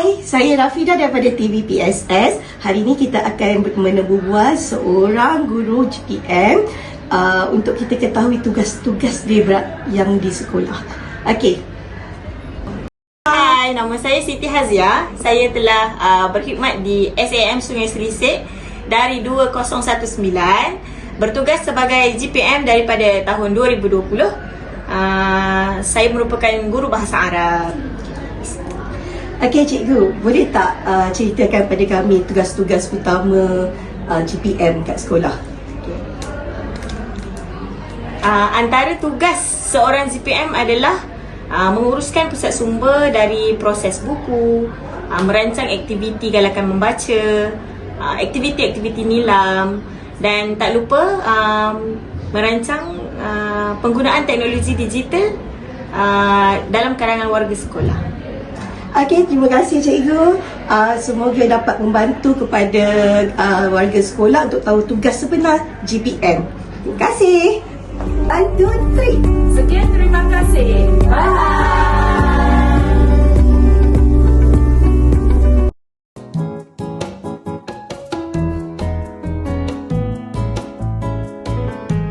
Hai, saya Rafida daripada TVPSS. Hari ini kita akan menebubual seorang guru GPM uh, untuk kita ketahui tugas-tugas dia yang di sekolah. Okey, Hai, nama saya Siti Hazia. Saya telah uh, berkhidmat di SAM Sungai Serisik dari 2019. Bertugas sebagai GPM daripada tahun 2020. Uh, saya merupakan guru bahasa Arab. Okey cikgu, boleh tak uh, ceritakan pada kami tugas-tugas utama uh, GPM kat sekolah? Uh, antara tugas seorang GPM adalah uh, menguruskan pusat sumber dari proses buku, uh, merancang aktiviti galakan membaca, uh, aktiviti-aktiviti nilam dan tak lupa um, merancang uh, penggunaan teknologi digital uh, dalam kalangan warga sekolah. Okey, terima kasih cikgu. Uh, semoga dapat membantu kepada uh, warga sekolah untuk tahu tugas sebenar GPM. Terima kasih. One, two, three. Sekian.